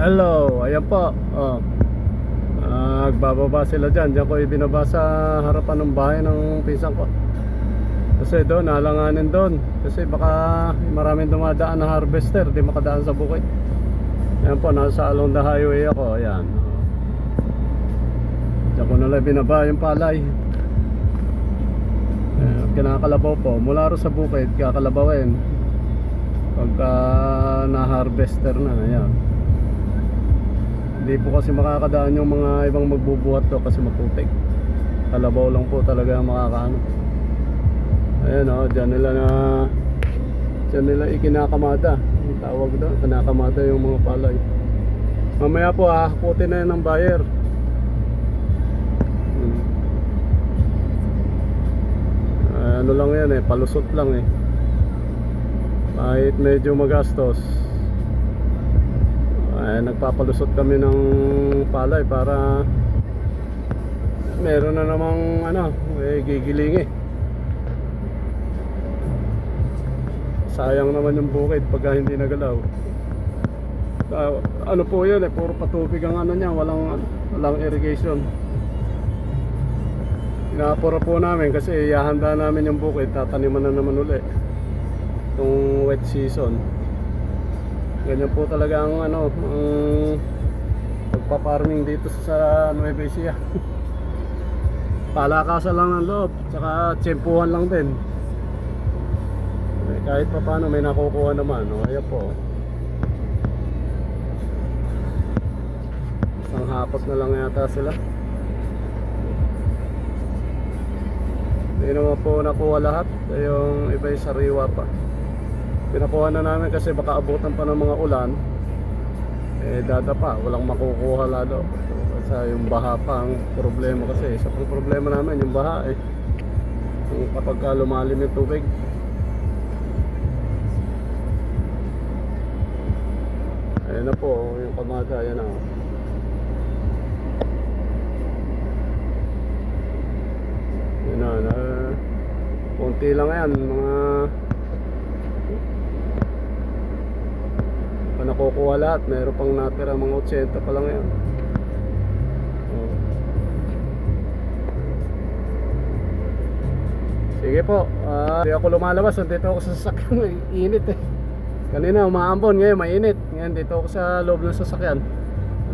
Hello, ayan po. Oh. Ah, Nagbababa sila dyan. Diyan ko ibinaba sa harapan ng bahay ng pinsan ko. Kasi doon, nalanganin doon. Kasi baka maraming dumadaan na harvester, di makadaan sa bukid. Ayan po, nasa along the highway ako. Ayan. Diyan ko nalang binaba yung palay. Ayan, kinakalabaw po. Mula ro sa bukid, kakalabawin. Pagka na-harvester na, ayan. Hindi po kasi makakadaan yung mga ibang magbubuhat to kasi maputik. Kalabaw lang po talaga makakaano. Ayan o, dyan nila na Dyan nila ikinakamada Ang tawag doon, kinakamada yung mga palay Mamaya po ah, putin na yan ng buyer hmm. Ano lang yan eh, palusot lang eh Kahit medyo magastos nagpapalusot kami ng palay para meron na namang ano, eh, gigilingi. Sayang naman yung bukid pagka hindi nagalaw. Ah, ano po yun eh puro patubig ang ano niya walang walang irrigation. Inapura po namin kasi ihahanda namin yung bukid tataniman na naman uli. Itong wet season ganyan po talaga ang ano ang pagpa-farming dito sa Nueva Ecija. Palakasan lang ng loob tsaka tsempuhan lang din. Eh, kahit pa paano may nakukuha naman o ayan po. Isang hapot na lang yata sila. Hindi naman po nakuha lahat yung iba yung sariwa pa pinakuha na namin kasi baka abutan pa ng mga ulan. Eh dadapa walang makukuha lalo kasi yung baha pa ang problema kasi. Isa pang problema namin yung baha eh. Yung kapag ka lumalim yung tubig. Ayan na po, yung kamada, ayan na. Ayan na, na konti lang yan, mga nakukuha lahat, meron pang natira mga 80 pa lang yan. Oh. Sige po, ah, hindi ako lumalabas, dito ako sa sasakyan, init eh. Kanina umaambon, ngayon mainit. Ngayon dito ako sa loob ng sasakyan.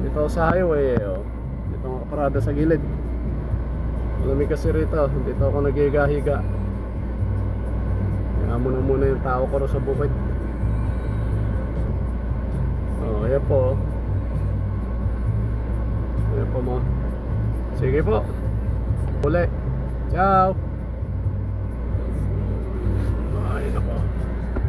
Dito ako sa highway. Oh. Dito ako parada sa gilid. Malamig kasi rito. Dito ako nagigahiga. Kaya muna muna yung tao ko sa bukid. Ayan po. Ayan po mo. Sige po. Uli. Ciao.